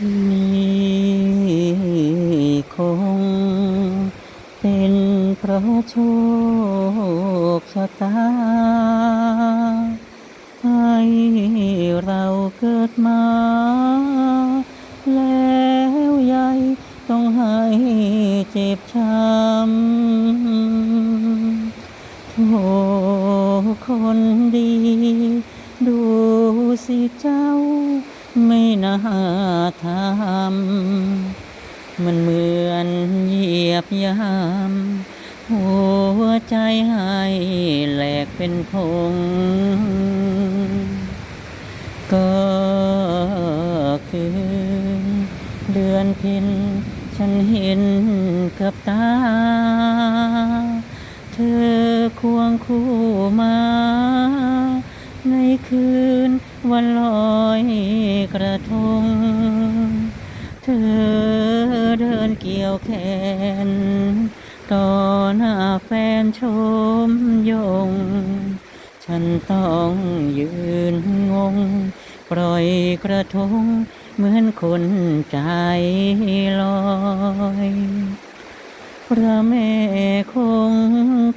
นี่คง เป็นเพราะโชคชะตา ให้เราเกิดมา แล้วยายต้องให้เจ็บช้ำโธ่คนดี ดูสิเจ้า ไม่น่าทำมันเหมือนเหยียบยามหัวใจให้แหลกเป็นพง ก็คือเดือนพ็ญฉันเห็นกับตา เธอควงคู่มา ในคืน วันลอยกระทง เธอเดินเกี่ยวแขน ต่อหน้าแฟนชมยง ฉันต้องยืนงง ปล่อยกระทง เหมือนคนใจลอยพระแม่คง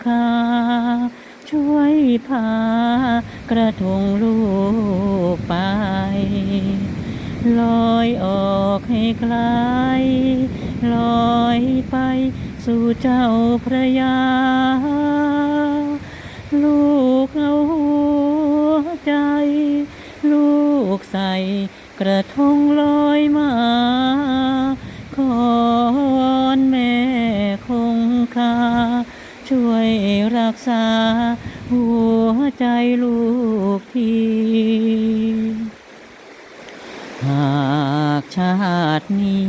คาช่วยพา กระทงลูกไป ลอยออกให้ไกลลอยไปสู่เจ้าพระยา ลูกเอาหัวใจ ลูกใส่กระทงลอยมาขอนแม่คงคาช่วยรักษา หัวใจลูกทีหากชาตินี้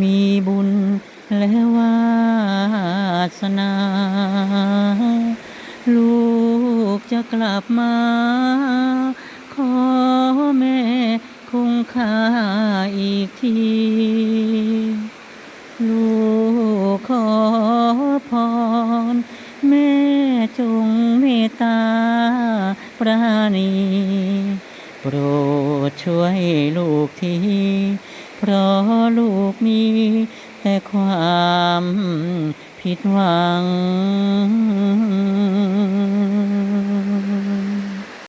มีบุญและวาสนา ลูกจะกลับมา ขอแม่คงค่าอีกที ลูกขอพรแม่ จงเมตตาปราณีโปรดช่วยลูกทีเพราะลูกมีแต่ความผิดหวัง